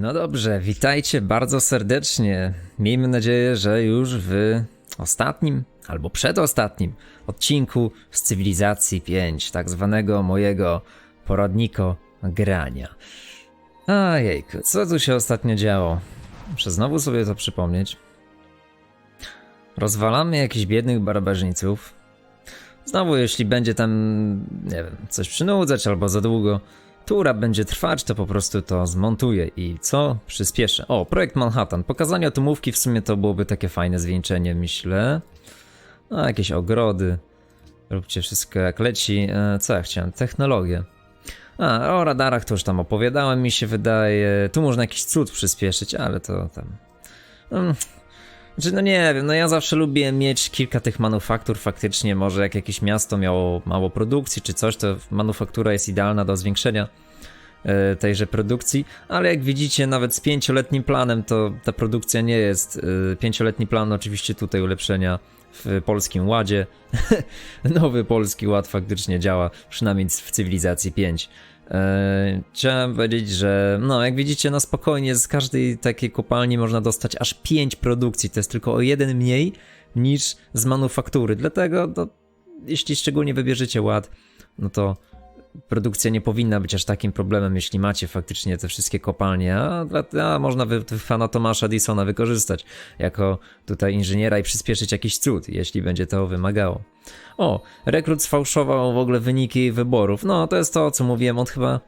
No dobrze, witajcie bardzo serdecznie. Miejmy nadzieję, że już w ostatnim albo przedostatnim odcinku z Cywilizacji 5, tak zwanego mojego poradniko grania. A jejku, co tu się ostatnio działo? Muszę znowu sobie to przypomnieć. Rozwalamy jakichś biednych barbarzyńców. Znowu, jeśli będzie tam, nie wiem, coś przynudzać albo za długo, tura będzie trwać, to po prostu to zmontuję i co? Przyspieszę. O, projekt Manhattan. Pokazanie atomówki w sumie to byłoby takie fajne zwieńczenie, myślę. No, jakieś ogrody. Róbcie wszystko jak leci. E, co ja chciałem? Technologię. A, o radarach to już tam opowiadałem, mi się wydaje. Tu można jakiś cud przyspieszyć, ale to tam... Mm. Znaczy, no nie wiem, no ja zawsze lubię mieć kilka tych manufaktur faktycznie, może jak jakieś miasto miało mało produkcji czy coś, to manufaktura jest idealna do zwiększenia e, tejże produkcji, ale jak widzicie nawet z pięcioletnim planem to ta produkcja nie jest, e, pięcioletni plan oczywiście tutaj ulepszenia w polskim ładzie, nowy polski ład faktycznie działa, przynajmniej w cywilizacji 5. Eee, chciałem powiedzieć, że no jak widzicie na spokojnie z każdej takiej kopalni można dostać aż 5 produkcji, to jest tylko o jeden mniej niż z manufaktury, dlatego no, jeśli szczególnie wybierzecie ład, no to produkcja nie powinna być aż takim problemem, jeśli macie faktycznie te wszystkie kopalnie, a, a można wy, fana Tomasza Edisona wykorzystać jako tutaj inżyniera i przyspieszyć jakiś cud, jeśli będzie to wymagało. O, rekrut sfałszował w ogóle wyniki wyborów. No, to jest to, co mówiłem, on chyba...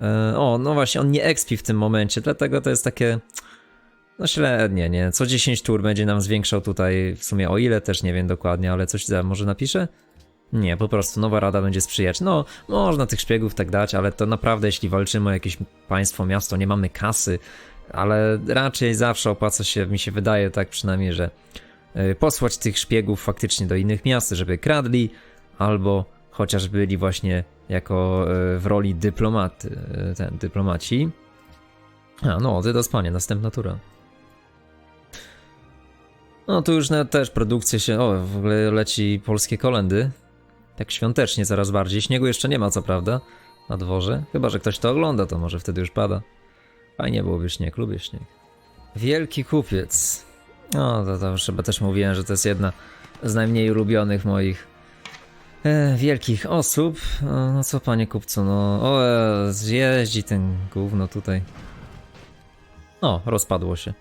E, o, no właśnie, on nie expi w tym momencie, dlatego to jest takie... No średnie, nie? Co 10 tur będzie nam zwiększał tutaj, w sumie o ile też nie wiem dokładnie, ale coś za, może napiszę? Nie, po prostu nowa rada będzie sprzyjać. No, można tych szpiegów tak dać, ale to naprawdę, jeśli walczymy o jakieś państwo, miasto, nie mamy kasy, ale raczej zawsze opłaca się, mi się wydaje tak przynajmniej, że y, posłać tych szpiegów faktycznie do innych miast, żeby kradli, albo chociaż byli właśnie jako y, w roli dyplomaty, y, ten, dyplomaci. A, no, ty do spania, następna tura. No, tu już też produkcja się, o, w ogóle leci polskie kolendy. Tak świątecznie coraz bardziej. Śniegu jeszcze nie ma, co prawda, na dworze. Chyba, że ktoś to ogląda, to może wtedy już pada. Fajnie byłoby śnieg, lubię śnieg. Wielki kupiec. No, to, to chyba też mówiłem, że to jest jedna z najmniej ulubionych moich e, wielkich osób. O, no co, panie kupcu, no, o, e, zjeździ ten gówno tutaj. O, rozpadło się.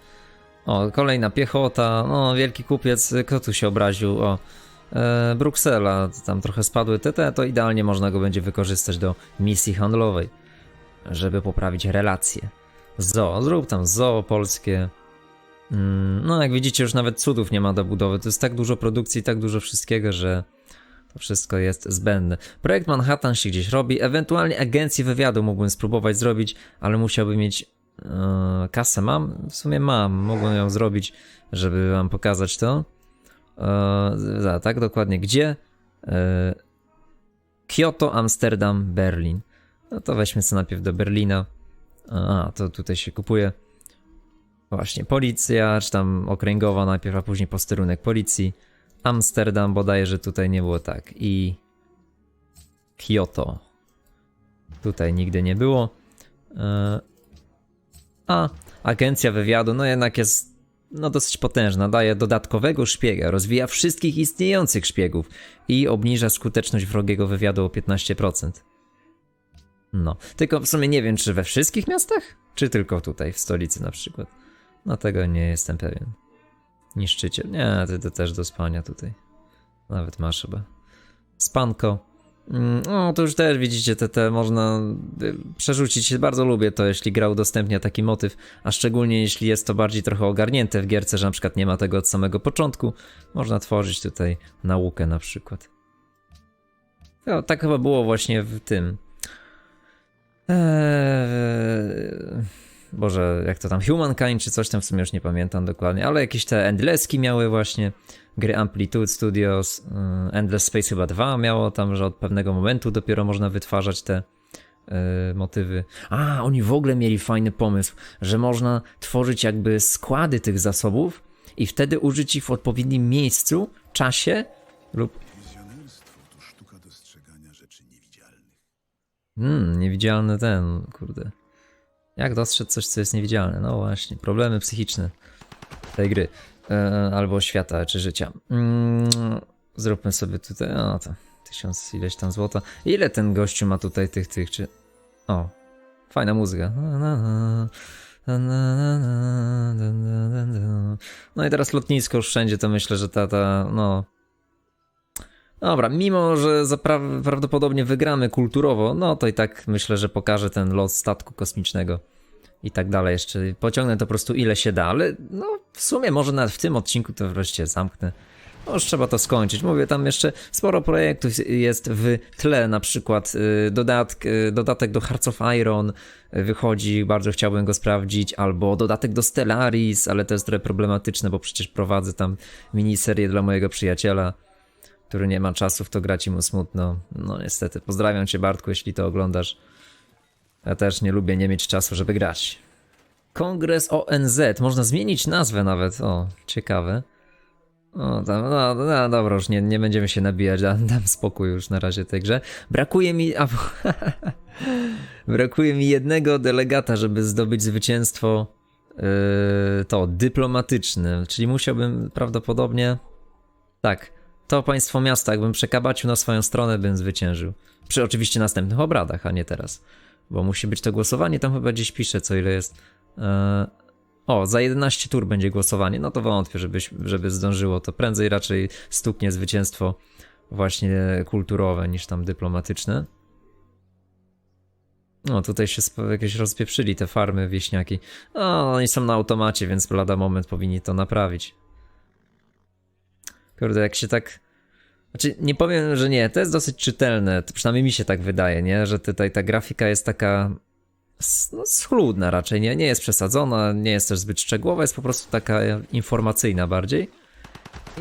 O, kolejna piechota, no, wielki kupiec, kto tu się obraził? O, Bruksela, tam trochę spadły te, to idealnie można go będzie wykorzystać do misji handlowej, żeby poprawić relacje. Zoo, zrób tam zoo polskie. Mm, No, jak widzicie, już nawet cudów nie ma do budowy. To jest tak dużo produkcji, tak dużo wszystkiego, że to wszystko jest zbędne. Projekt Manhattan się gdzieś robi, ewentualnie agencję wywiadu mógłbym spróbować zrobić, ale musiałbym mieć e, kasę. Mam? W sumie mam, mogłem ją zrobić, żeby wam pokazać to. E, tak, dokładnie. Gdzie? E, Kyoto, Amsterdam, Berlin. No to weźmy sobie najpierw do Berlina. A, to tutaj się kupuje. Właśnie, policja, czy tam okręgowa najpierw, a później posterunek policji. Amsterdam, bodaje, że tutaj nie było tak. I Kyoto. Tutaj nigdy nie było. E, A agencja wywiadu, no jednak jest no dosyć potężna. Daje dodatkowego szpiega, rozwija wszystkich istniejących szpiegów i obniża skuteczność wrogiego wywiadu o 15%. No, tylko w sumie nie wiem, czy we wszystkich miastach, czy tylko tutaj, w stolicy na przykład. No tego nie jestem pewien. Niszczyciel. Nie, ty też do spania tutaj. Nawet masz chyba. Spanko. Mm, No, to już też widzicie, te, te można y, przerzucić. Bardzo lubię to, jeśli gra udostępnia taki motyw, a szczególnie jeśli jest to bardziej trochę ogarnięte w gierce, że na przykład nie ma tego od samego początku. Można tworzyć tutaj naukę na przykład. No, tak chyba było właśnie w tym. Eee, Boże, jak to tam, Humankind czy coś tam, w sumie już nie pamiętam dokładnie, ale jakieś te Endlesski miały właśnie, gry Amplitude Studios, y, Endless Space chyba 2 miało tam, że od pewnego momentu dopiero można wytwarzać te y, motywy. A, oni w ogóle mieli fajny pomysł, że można tworzyć jakby składy tych zasobów i wtedy użyć ich w odpowiednim miejscu, czasie lub... Hmm, niewidzialny ten, kurde. Jak dostrzec coś, co jest niewidzialne? No właśnie, problemy psychiczne tej gry. E, albo świata, czy życia. Mm, zróbmy sobie tutaj, o to, tysiąc ileś tam złota. Ile ten gościu ma tutaj tych, tych, czy... O, fajna muzyka. No i teraz lotnisko już wszędzie, to myślę, że ta, ta, no... Dobra, mimo że zapra- prawdopodobnie wygramy kulturowo, no to i tak myślę, że pokażę ten lot statku kosmicznego i tak dalej. Jeszcze pociągnę to po prostu ile się da, ale no w sumie może nawet w tym odcinku to wreszcie zamknę. No już trzeba to skończyć. Mówię, tam jeszcze sporo projektów jest w tle, na przykład y, dodatk, y, dodatek do Hearts of Iron y, wychodzi, bardzo chciałbym go sprawdzić, albo dodatek do Stellaris, ale to jest trochę problematyczne, bo przecież prowadzę tam miniserię dla mojego przyjaciela, który nie ma czasu w to grać mu smutno. No niestety, pozdrawiam cię Bartku, jeśli to oglądasz. Ja też nie lubię nie mieć czasu, żeby grać. Kongres ONZ. Można zmienić nazwę nawet. O, ciekawe. O, tam, no, no dobra, już nie, nie będziemy się nabijać. Dam, dam spokój już na razie tej grze. Brakuje mi. A, brakuje mi jednego delegata, żeby zdobyć zwycięstwo. Yy, to dyplomatyczne. Czyli musiałbym prawdopodobnie. Tak. To państwo miasta, jakbym przekabacił na swoją stronę, bym zwyciężył. Przy oczywiście następnych obradach, a nie teraz. Bo musi być to głosowanie, tam chyba gdzieś pisze, co ile jest. Eee, o, za 11 tur będzie głosowanie. No to wątpię, żeby, żeby zdążyło. To prędzej raczej stuknie zwycięstwo właśnie kulturowe niż tam dyplomatyczne. No, tutaj się jakieś rozpieprzyli te farmy wieśniaki. No, oni są na automacie, więc lada moment powinni to naprawić. Kurde, jak się tak. Znaczy, nie powiem, że nie, to jest dosyć czytelne, to przynajmniej mi się tak wydaje, nie? Że tutaj ta grafika jest taka no, schludna raczej, nie? Nie jest przesadzona, nie jest też zbyt szczegółowa, jest po prostu taka informacyjna bardziej.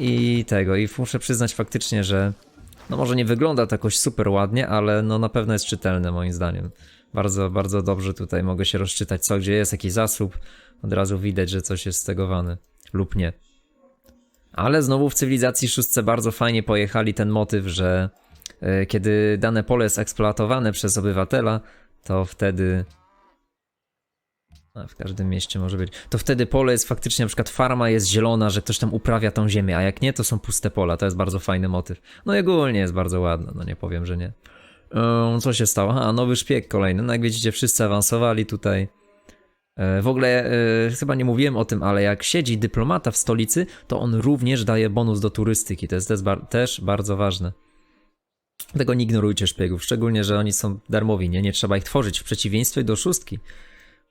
I tego, i muszę przyznać faktycznie, że no może nie wygląda to jakoś super ładnie, ale no na pewno jest czytelne moim zdaniem. Bardzo, bardzo dobrze tutaj mogę się rozczytać, co gdzie jest, jakiś zasób. Od razu widać, że coś jest stegowane lub nie. Ale znowu w cywilizacji szóstce bardzo fajnie pojechali ten motyw, że e, kiedy dane pole jest eksploatowane przez obywatela, to wtedy. A w każdym mieście może być. To wtedy pole jest faktycznie, na przykład farma jest zielona, że ktoś tam uprawia tą ziemię, a jak nie, to są puste pola. To jest bardzo fajny motyw. No i ogólnie jest bardzo ładne, no nie powiem, że nie. Ehm, co się stało? A, nowy szpieg kolejny. No jak widzicie, wszyscy awansowali tutaj. E, W ogóle e, chyba nie mówiłem o tym, ale jak siedzi dyplomata w stolicy, to on również daje bonus do turystyki. To jest też, bar- też bardzo ważne. Tego nie ignorujcie szpiegów, szczególnie, że oni są darmowi, nie? Nie trzeba ich tworzyć, w przeciwieństwie do szóstki.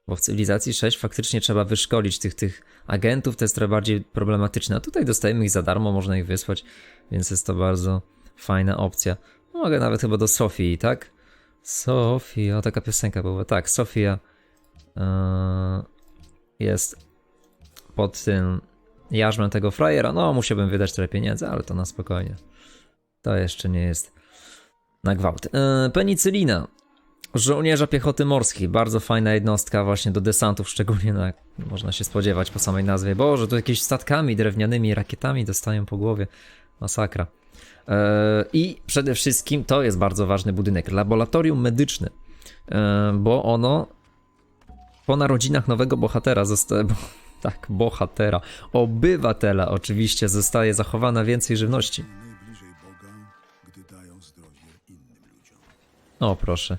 Bo w cywilizacji 6 faktycznie trzeba wyszkolić tych, tych agentów, to jest trochę bardziej problematyczne. A tutaj dostajemy ich za darmo, można ich wysłać, więc jest to bardzo fajna opcja. Mogę nawet chyba do Sofii, tak? Sofia, taka piosenka była. Tak, Sofia jest pod tym jarzmem tego frajera. No, musiałbym wydać trochę pieniędzy, ale to na spokojnie. To jeszcze nie jest na gwałt. Eee, penicylina. Żołnierza piechoty morskiej. Bardzo fajna jednostka właśnie do desantów, szczególnie na, można się spodziewać po samej nazwie. Boże, tu jakieś statkami drewnianymi, rakietami dostają po głowie. Masakra. Eee, I przede wszystkim to jest bardzo ważny budynek. Laboratorium medyczne. Bo ono po narodzinach nowego bohatera zostaje. Tak, bohatera. Obywatela oczywiście zostaje zachowana więcej żywności. O, proszę.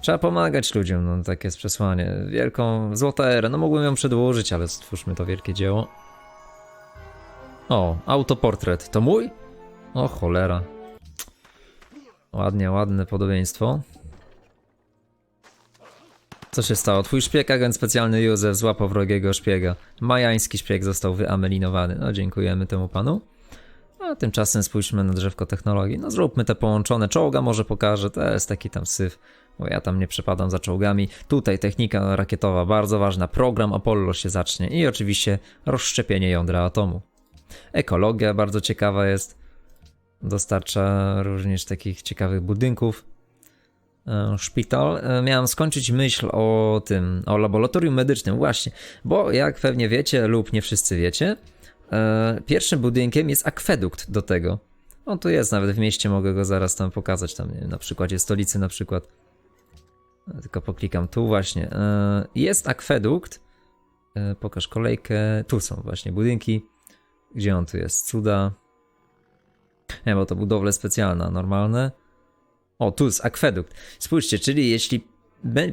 Trzeba pomagać ludziom, no takie jest przesłanie. Wielką złota erę, no mógłbym ją przedłużyć, ale stwórzmy to wielkie dzieło. O, autoportret. To mój? O, cholera. Ładnie, ładne podobieństwo. Co się stało? Twój szpieg, agent specjalny Józef, złapał wrogiego szpiega. Majański szpieg został wyamelinowany. No, dziękujemy temu panu. A tymczasem spójrzmy na drzewko technologii. No, zróbmy te połączone. Czołga może pokażę, to jest taki tam syf. Bo ja tam nie przepadam za czołgami. Tutaj technika rakietowa bardzo ważna. Program Apollo się zacznie. I oczywiście rozszczepienie jądra atomu. Ekologia bardzo ciekawa jest. Dostarcza również takich ciekawych budynków. E, Szpital. E, Miałem skończyć myśl o tym, o laboratorium medycznym, właśnie, bo jak pewnie wiecie, lub nie wszyscy wiecie, e, pierwszym budynkiem jest akwedukt do tego. On tu jest nawet w mieście, mogę go zaraz tam pokazać, tam nie wiem, na przykładzie stolicy na przykład. Tylko poklikam tu właśnie. Jest akwedukt. Pokaż kolejkę. Tu są właśnie budynki. Gdzie on tu jest? Cuda. Nie, bo to budowle specjalne, normalne. O, tu jest akwedukt. Spójrzcie, czyli jeśli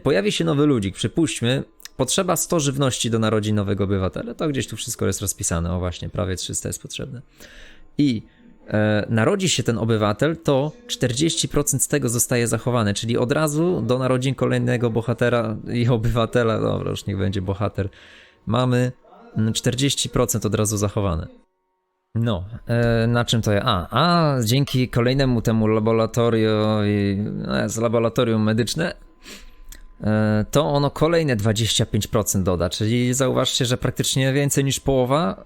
pojawi się nowy ludzik, przypuśćmy, potrzeba 100 żywności do narodzin nowego obywatela, to gdzieś tu wszystko jest rozpisane. O właśnie, prawie 300 jest potrzebne. I e, narodzi się ten obywatel, to 40% z tego zostaje zachowane, czyli od razu do narodzin kolejnego bohatera i obywatela, dobra, już niech będzie bohater, mamy mm, 40% od razu zachowane. No, e, na czym to ja? A, a dzięki kolejnemu temu laboratoriowi, no laboratorium medyczne, e, to ono kolejne 25% doda, czyli zauważcie, że praktycznie więcej niż połowa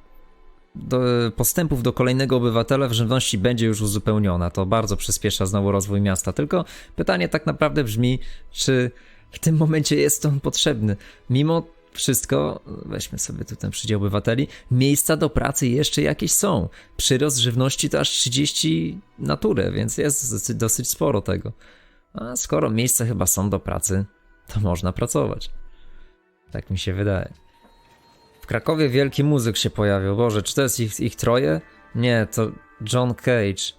do, postępów do kolejnego obywatela w żywności będzie już uzupełniona. To bardzo przyspiesza znowu rozwój miasta. Tylko pytanie tak naprawdę brzmi, czy w tym momencie jest on potrzebny. Mimo wszystko, weźmy sobie tu ten przydział obywateli, miejsca do pracy jeszcze jakieś są. Przyrost żywności to aż 30 naturę, więc jest dosyć, sporo tego. A skoro miejsca chyba są do pracy, to można pracować. Tak mi się wydaje. W Krakowie wielki muzyk się pojawił. Boże, czy to jest ich, ich troje? Nie, to John Cage.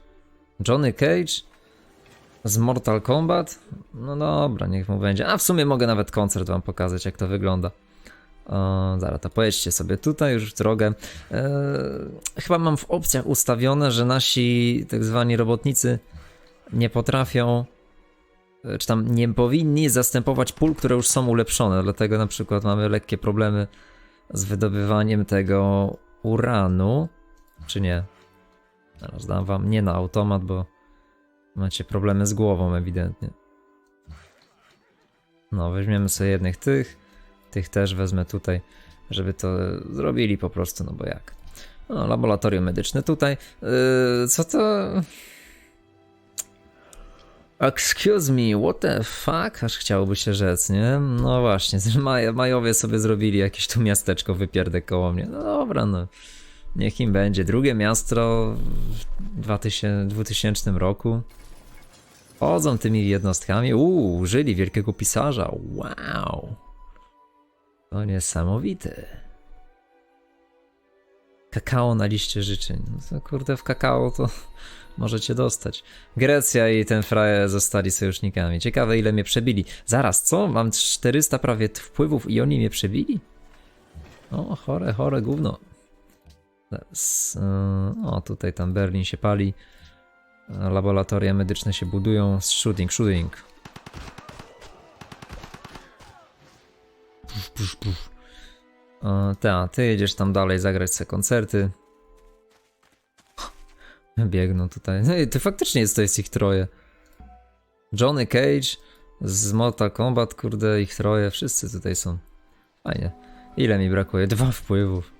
Johnny Cage? Z Mortal Kombat? No dobra, niech mu będzie. A w sumie mogę nawet koncert wam pokazać, jak to wygląda. O, zaraz, to pojedźcie sobie tutaj już w drogę. Eee, chyba mam w opcjach ustawione, że nasi tak zwani robotnicy nie potrafią, e, czy tam nie powinni zastępować pól, które już są ulepszone. Dlatego na przykład mamy lekkie problemy z wydobywaniem tego uranu, czy nie? Teraz dam wam nie na automat, bo macie problemy z głową ewidentnie. No, weźmiemy sobie jednych tych, tych też wezmę tutaj, żeby to zrobili po prostu, no bo jak. No, laboratorium medyczne tutaj. Yy, co to... Excuse me, what the fuck? Aż chciałoby się rzec, nie? No właśnie, Maj Majowie sobie zrobili jakieś tu miasteczko wypierdek koło mnie. No dobra, no. Niech im będzie. Drugie miasto w 2000, 2000 roku. Chodzą tymi jednostkami. Uuu, użyli wielkiego pisarza. Wow. To niesamowite. Kakao na liście życzeń. No to kurde, w kakao to możecie dostać. Grecja i ten fraje zostali sojusznikami. Ciekawe ile mnie przebili. Zaraz, co? Mam 400 prawie wpływów i oni mnie przebili? O, chore, chore gówno. Yy, O, tutaj tam Berlin się pali. Laboratoria medyczne się budują. Shooting, shooting. Puf, puf, puf. Ta, ty jedziesz tam dalej zagrać se koncerty. Biegną tutaj. No i ty faktycznie jest to jest ich troje. Johnny Cage z Mortal Kombat, kurde, ich troje, wszyscy tutaj są. Fajnie. Ile mi brakuje? Dwa wpływów.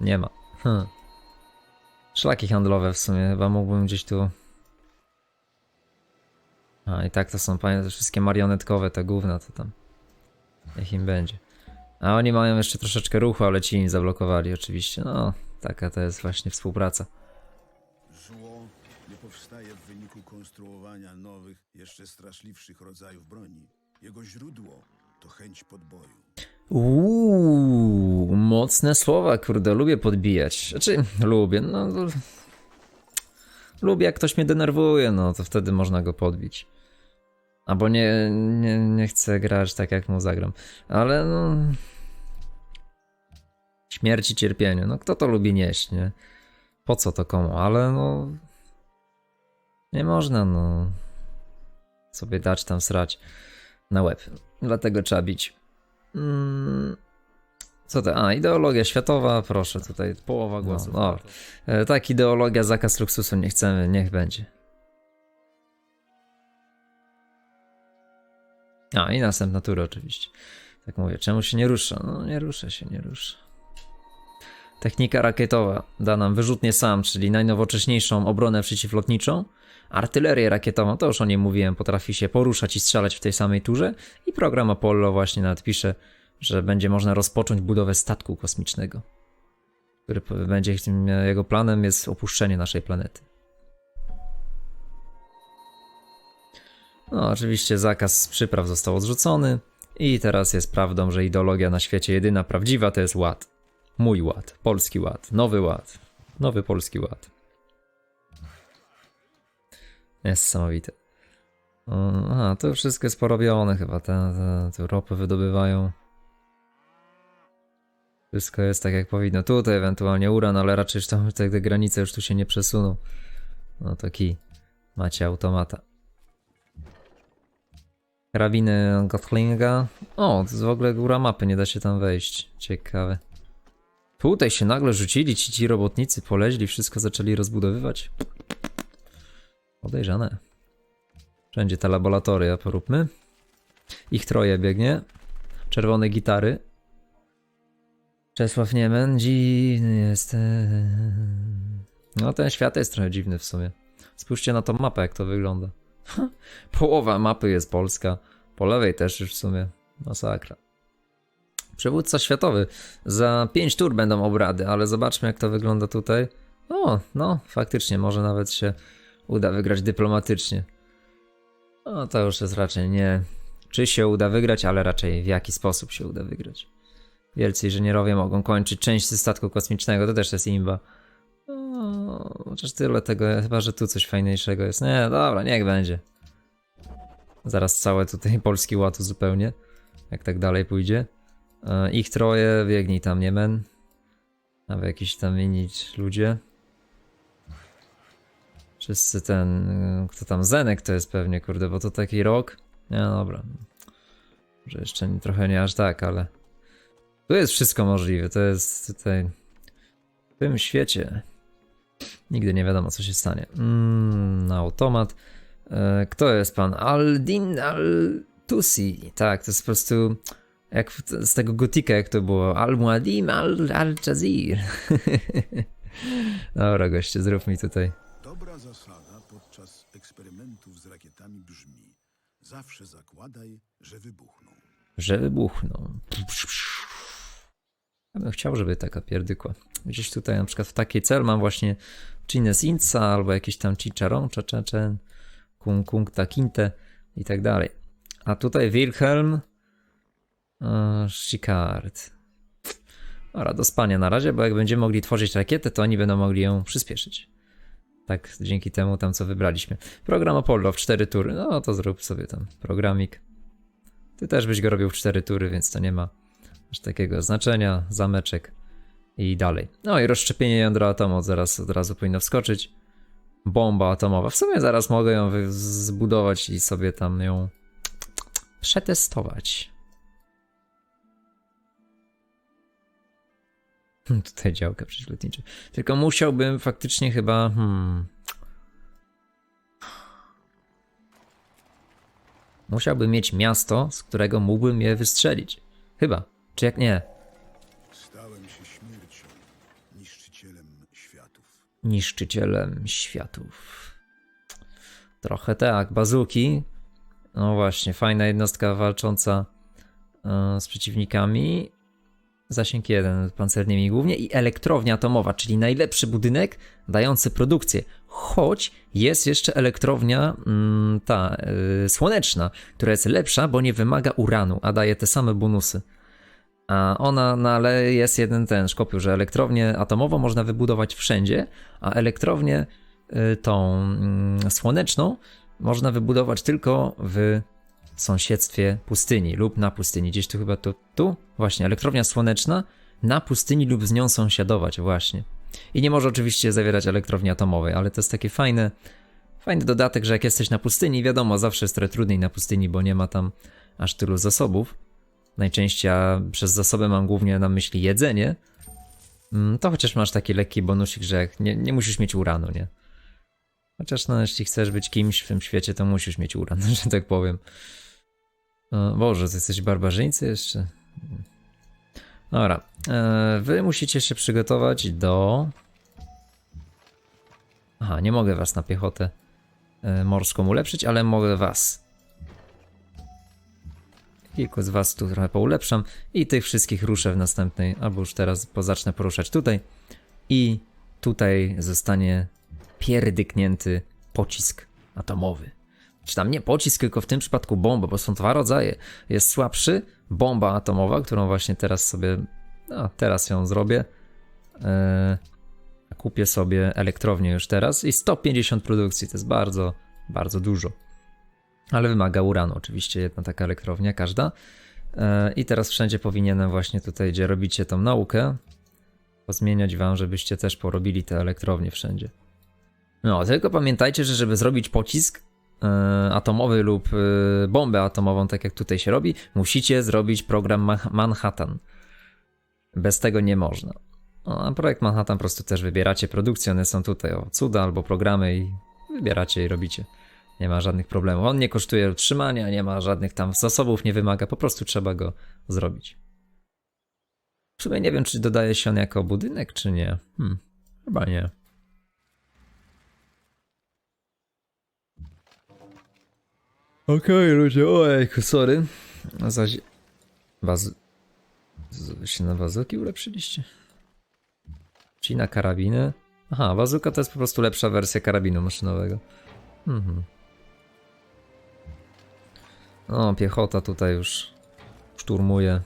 Nie ma. Hm. Szlaki handlowe w sumie, chyba mógłbym gdzieś tu... A i tak to są panie, te wszystkie marionetkowe, te gówna to tam. Niech im będzie. A oni mają jeszcze troszeczkę ruchu, ale ci im zablokowali oczywiście. No, taka to jest właśnie współpraca. Zło nie powstaje w wyniku konstruowania nowych, jeszcze straszliwszych rodzajów broni. Jego źródło to chęć podboju. Uuu, mocne słowa, kurde, lubię podbijać. Znaczy, lubię, no... Lubię, jak ktoś mnie denerwuje, no to wtedy można go podbić. Albo nie, nie, nie chcę grać tak, jak mu zagram. Ale no... Śmierć i cierpienie, no kto to lubi nieść, nie? Po co to komu? Ale no... Nie można, no... Sobie dać tam srać na łeb. Dlatego trzeba bić. Mm, Co to? A, ideologia światowa, proszę, tutaj połowa głosu. No, e, tak, ideologia, zakaz luksusu nie chcemy, niech będzie. A, i następna tura oczywiście. Tak mówię, czemu się nie rusza? No, nie rusza się, nie rusza. Technika rakietowa da nam wyrzutnie sam, czyli najnowocześniejszą obronę przeciwlotniczą. Artylerię rakietową, to już o niej mówiłem, potrafi się poruszać i strzelać w tej samej turze. I program Apollo właśnie nawet pisze, że będzie można rozpocząć budowę statku kosmicznego, który będzie jego planem jest opuszczenie naszej planety. No, oczywiście zakaz przypraw został odrzucony i teraz jest prawdą, że ideologia na świecie jedyna prawdziwa to jest ład. Mój ład, polski ład, nowy ład, nowy polski ład. Niesamowite. Aha, to wszystko jest porobione chyba, te, te, te ropy wydobywają. Wszystko jest tak jak powinno. Tutaj ewentualnie uran, ale raczej już tam te, te granice już tu się nie przesuną. No taki macie automata. Karabiny Gotlinga. O, to jest w ogóle góra mapy, nie da się tam wejść. Ciekawe. Tutaj się nagle rzucili ci, ci robotnicy, poleźli, wszystko zaczęli rozbudowywać. Podejrzane. Wszędzie te laboratoria poróbmy. Ich troje biegnie. Czerwone gitary. Czesław Niemen, dziwny jest. No ten świat jest trochę dziwny w sumie. Spójrzcie na tą mapę, jak to wygląda. Połowa mapy jest polska. Po lewej też już w sumie. Masakra. Przywódca światowy. Za 5 tur będą obrady, ale zobaczmy jak to wygląda tutaj. O, no, faktycznie, może nawet się uda wygrać dyplomatycznie. No to już jest raczej nie. Czy się uda wygrać, ale raczej w jaki sposób się uda wygrać. Wielcy inżynierowie mogą kończyć część statku kosmicznego, to też jest imba. No, chociaż tyle tego, chyba że tu coś fajniejszego jest. Nie, dobra, niech będzie. Zaraz całe tutaj polski ład zupełnie, jak tak dalej pójdzie. E, Ich troje, biegnij tam, Niemen. Nawet jakiś tam inni ludzie. Wszyscy ten, y, kto tam, Zenek to jest pewnie, kurde, bo to taki rok. Nie, no dobra. Że jeszcze nie, trochę nie aż tak, ale... Tu jest wszystko możliwe, to jest tutaj... W tym świecie nigdy nie wiadomo, co się stanie. Mm, automat. E, Kto jest pan? Aldin Al-Tusi. Tak, to jest po prostu jak z tego gotika, jak to było. Al-Muadim Al-Jazir. Dobra, goście, zrób mi tutaj. Dobra zasada podczas eksperymentów z rakietami brzmi: zawsze zakładaj, że wybuchną. że wybuchną. Ja bym chciał, żeby taka pierdykła. Gdzieś tutaj na przykład w taki cel mam właśnie Chines Inca albo jakiś tam Chicharon, Czeczen, Kung Kung Takinte i tak dalej. A tutaj Wilhelm e, Schicard. Dobra, do spania na razie, bo jak będziemy mogli tworzyć rakietę, to oni będą mogli ją przyspieszyć. Tak, dzięki temu tam co wybraliśmy. Program Apollo w 4 tury. No to zrób sobie tam programik. Ty też byś go robił w 4 tury, więc to nie ma aż takiego znaczenia. Zameczek i dalej. No i rozszczepienie jądra atomu zaraz od razu powinno wskoczyć. Bomba atomowa. W sumie zaraz mogę ją zbudować i sobie tam ją przetestować. Tutaj działka przeciwlotnicza. Tylko musiałbym faktycznie chyba. Hmm, musiałbym mieć miasto, z którego mógłbym je wystrzelić. Chyba. Czy jak nie? Stałem się śmiercią, niszczycielem światów. niszczycielem światów. Trochę tak, bazuki. No właśnie, fajna jednostka walcząca e, z przeciwnikami. Zasięg 1 pancernymi głównie i elektrownia atomowa, czyli najlepszy budynek dający produkcję. Choć jest jeszcze elektrownia mm, ta y, słoneczna, która jest lepsza, bo nie wymaga uranu, a daje te same bonusy. A ona, no ale jest jeden ten szkopił, że elektrownię atomową można wybudować wszędzie, a elektrownię y, tą mm, słoneczną można wybudować tylko w sąsiedztwie pustyni lub na pustyni. Gdzieś tu chyba tu? Właśnie, elektrownia słoneczna na pustyni lub z nią sąsiadować, właśnie. I nie może oczywiście zawierać elektrowni atomowej, ale to jest takie fajne, fajny dodatek, że jak jesteś na pustyni, wiadomo, zawsze jest trochę trudniej na pustyni, bo nie ma tam aż tylu zasobów. Najczęściej a przez zasoby mam głównie na myśli jedzenie. Mm, To chociaż masz taki lekki bonusik, że nie, nie musisz mieć uranu, nie? Chociaż no, jeśli chcesz być kimś w tym świecie, to musisz mieć uran, że tak powiem. O, Boże, to jesteś barbarzyńcy jeszcze? Dobra. E, Wy musicie się przygotować do... Aha, nie mogę was na piechotę e, morską ulepszyć, ale mogę was. Kilku z was tu trochę poulepszam i tych wszystkich ruszę w następnej, albo już teraz pozacznę poruszać tutaj. I tutaj zostanie pierdyknięty pocisk atomowy. Czy tam nie pocisk, tylko w tym przypadku bomba, bo są dwa rodzaje. Jest słabszy, bomba atomowa, którą właśnie teraz sobie, no teraz ją zrobię. Eee, kupię sobie elektrownię już teraz i 150 produkcji, to jest bardzo, bardzo dużo. Ale wymaga uranu oczywiście, jedna taka elektrownia, każda. Eee, I teraz wszędzie powinienem właśnie tutaj, gdzie robicie tą naukę, pozmieniać wam, żebyście też porobili te elektrownie wszędzie. No, tylko pamiętajcie, że żeby zrobić pocisk e, atomowy lub e, bombę atomową, tak jak tutaj się robi, musicie zrobić program Manhattan. Bez tego nie można. No, a projekt Manhattan po prostu też wybieracie produkcję, one są tutaj o cuda albo programy i wybieracie i robicie. Nie ma żadnych problemów. On nie kosztuje utrzymania, nie ma żadnych tam zasobów, nie wymaga, po prostu trzeba go zrobić. W sumie nie wiem, czy dodaje się on jako budynek, czy nie. Hmm, chyba nie. Okej, ludzie, ojejku, sorry. Zaś... Baz... z- się na bazuki ulepszyliście? Ci na karabiny? Aha, bazuka to jest po prostu lepsza wersja karabinu maszynowego. Mhm. O, piechota tutaj już szturmuje.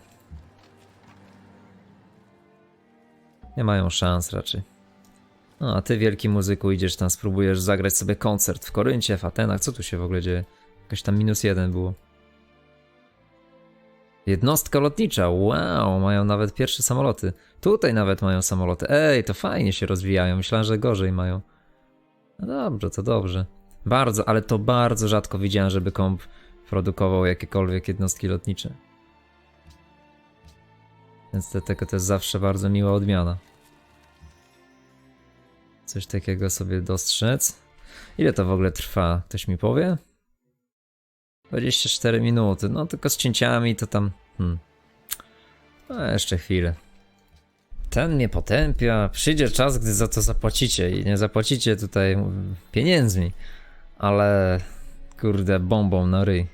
Nie mają szans raczej. No, a ty, wielki muzyku, idziesz tam, spróbujesz zagrać sobie koncert w Koryncie, w Atenach. Co tu się w ogóle dzieje? Jakoś tam minus jeden było. Jednostka lotnicza, wow, mają nawet pierwsze samoloty. Tutaj nawet mają samoloty. Ej, to fajnie się rozwijają. Myślałem, że gorzej mają. No dobrze, to dobrze. Bardzo, ale to bardzo rzadko widziałem, żeby komp produkował jakiekolwiek jednostki lotnicze. Więc tego to jest zawsze bardzo miła odmiana. Coś takiego sobie dostrzec. Ile to w ogóle trwa? Ktoś mi powie? 24 minuty. No tylko z cięciami to tam. Hmm. Jeszcze chwilę. Ten mnie potępia. Przyjdzie czas, gdy za to zapłacicie i nie zapłacicie tutaj pieniędzmi, ale kurde, bombą na ryj.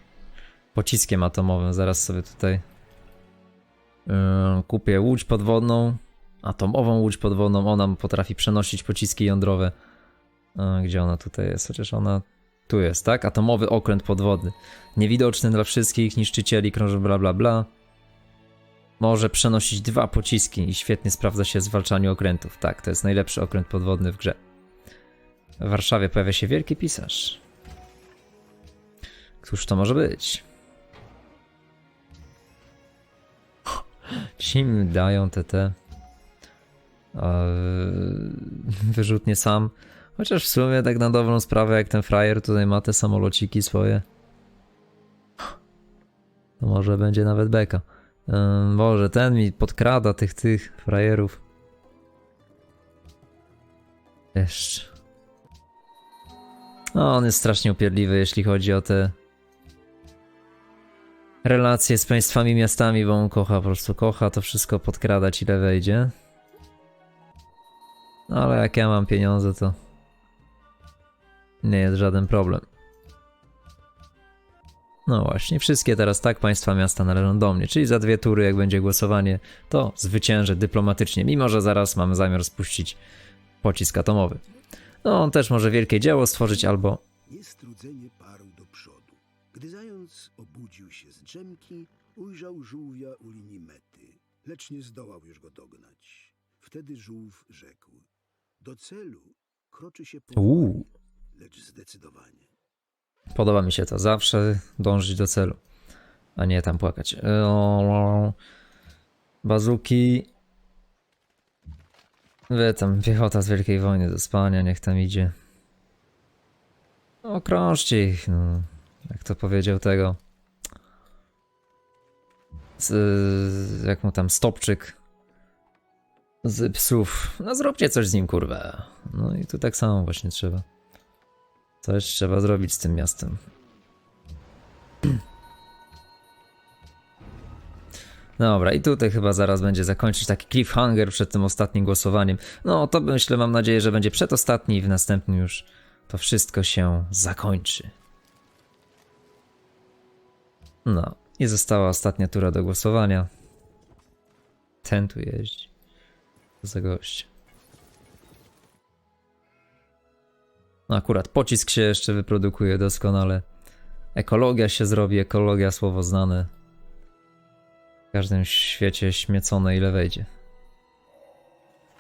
Pociskiem atomowym. Zaraz sobie tutaj yy, kupię łódź podwodną, atomową łódź podwodną. Ona potrafi przenosić pociski jądrowe. A, gdzie ona tutaj jest? Chociaż ona tu jest, tak? Atomowy okręt podwodny. Niewidoczny dla wszystkich, niszczycieli, krąży bla bla bla. Może przenosić dwa pociski i świetnie sprawdza się w zwalczaniu okrętów. Tak, to jest najlepszy okręt podwodny w grze. W Warszawie pojawia się wielki pisarz. Któż to może być? Ci dają te te. Wyrzutnie sam. Chociaż w sumie tak na dobrą sprawę, jak ten frajer tutaj ma te samolociki swoje. To może będzie nawet beka. Ym, Boże, ten mi podkrada tych, tych frajerów. Jeszcze. No, on jest strasznie upierdliwy, jeśli chodzi o te relacje z państwami, miastami, bo on kocha, po prostu kocha to wszystko podkradać, ile wejdzie. No, ale jak ja mam pieniądze, to nie jest żaden problem. No właśnie, wszystkie teraz tak państwa miasta należą do mnie, czyli za dwie tury, jak będzie głosowanie, to zwyciężę dyplomatycznie, mimo że zaraz mam zamiar spuścić pocisk atomowy. No, on też może wielkie dzieło stworzyć albo... Niestrudzenie parł do przodu. Gdy zając obudził się z drzemki, ujrzał żółwia u linii mety, lecz nie zdołał już go dognać. Wtedy żółw rzekł: Do celu kroczy się powoli, lecz zdecydowanie. podoba mi się to, zawsze dążyć do celu, a nie tam płakać. Eee, Bazuki... Wy tam, piechota z Wielkiej Wojny do spania, niech tam idzie. Okrążcie ich, no. Jak to powiedział tego. Z, jak mu tam stopczyk z psów. No zróbcie coś z nim, kurwa. No i tu tak samo właśnie trzeba. Coś trzeba zrobić z tym miastem. Dobra, i tutaj chyba zaraz będzie zakończyć taki cliffhanger przed tym ostatnim głosowaniem. No, to myślę, mam nadzieję, że będzie przedostatni i w następnym już to wszystko się zakończy. No, i została ostatnia tura do głosowania. Ten tu jeździ. Za gość. No akurat pocisk się jeszcze wyprodukuje doskonale. ekologia się zrobi, ekologia słowo znane. W każdym świecie śmiecone ile wejdzie.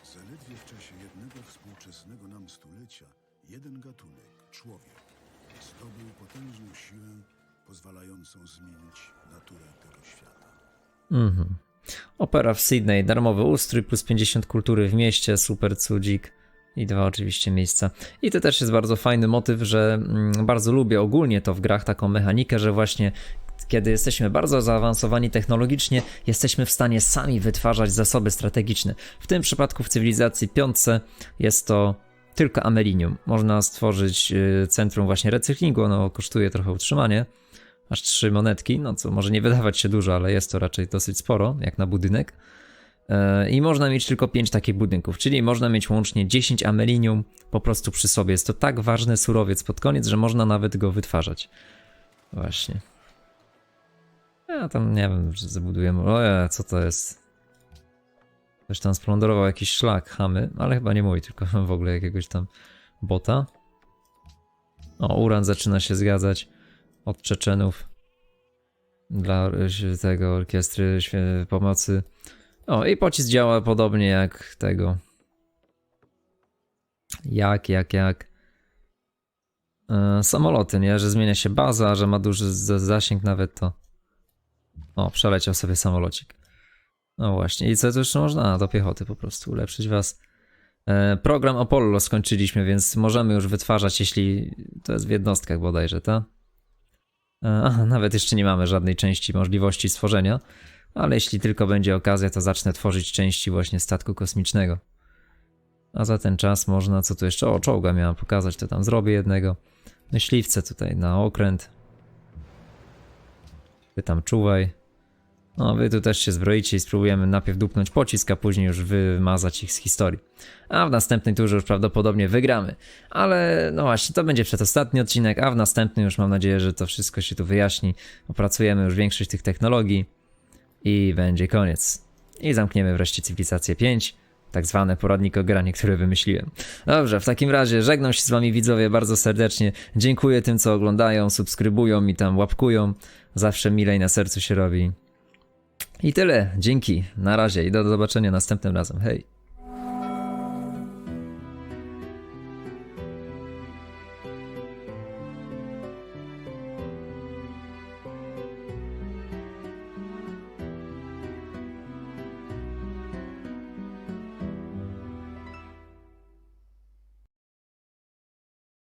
Zaledwie w czasie jednego współczesnego nam stulecia jeden gatunek, człowiek, zdobył potężną siłę pozwalającą zmienić naturę tego świata. Mhm. Opera w Sydney, darmowy ustrój plus 50 kultury w mieście, super cudzik i dwa oczywiście miejsca. I to też jest bardzo fajny motyw, że mm, bardzo lubię ogólnie to w grach, taką mechanikę, że właśnie kiedy jesteśmy bardzo zaawansowani technologicznie, jesteśmy w stanie sami wytwarzać zasoby strategiczne. W tym przypadku w cywilizacji piątce jest to tylko amelinium. Można stworzyć y, centrum właśnie recyklingu, ono kosztuje trochę utrzymanie, aż trzy monetki, no co może nie wydawać się dużo, ale jest to raczej dosyć sporo, jak na budynek. E, I można mieć tylko 5 takich budynków, czyli można mieć łącznie 10 amelinium po prostu przy sobie. Jest to tak ważny surowiec pod koniec, że można nawet go wytwarzać. Właśnie. Ja tam nie wiem, czy zabudujemy. Oje, co to jest? Ktoś tam splądrował jakiś szlak, chamy, ale chyba nie mój, tylko w ogóle jakiegoś tam bota. O, uran zaczyna się zgadzać od Czeczenów dla tego orkiestry pomocy. O, i pocisk działa podobnie jak tego. Jak, jak, jak. E, samoloty, nie? Że zmienia się baza, że ma duży zasięg nawet to. O, przeleciał sobie samolocik. No właśnie, i co tu jeszcze można? Do piechoty po prostu ulepszyć was. E, program Apollo skończyliśmy, więc możemy już wytwarzać, jeśli to jest w jednostkach bodajże, tak? Aha, nawet jeszcze nie mamy żadnej części możliwości stworzenia, ale jeśli tylko będzie okazja, to zacznę tworzyć części właśnie statku kosmicznego. A za ten czas można, co tu jeszcze? O, czołga miałem pokazać, to tam zrobię jednego. Myśliwce tutaj na okręt. Ty tam czuwaj. No, wy tu też się zbroicie i spróbujemy najpierw dupnąć pocisk, a później już wymazać ich z historii. A w następnej turze już prawdopodobnie wygramy. Ale no właśnie, to będzie przedostatni odcinek, a w następnym już mam nadzieję, że to wszystko się tu wyjaśni. Opracujemy już większość tych technologii i będzie koniec. I zamkniemy wreszcie cywilizację 5, tak zwane poradnik o granie, które wymyśliłem. Dobrze, w takim razie żegnam się z wami widzowie bardzo serdecznie. Dziękuję tym, co oglądają, subskrybują i tam łapkują. Zawsze milej na sercu się robi. I tyle. Dzięki. Na razie i do zobaczenia następnym razem. Hej.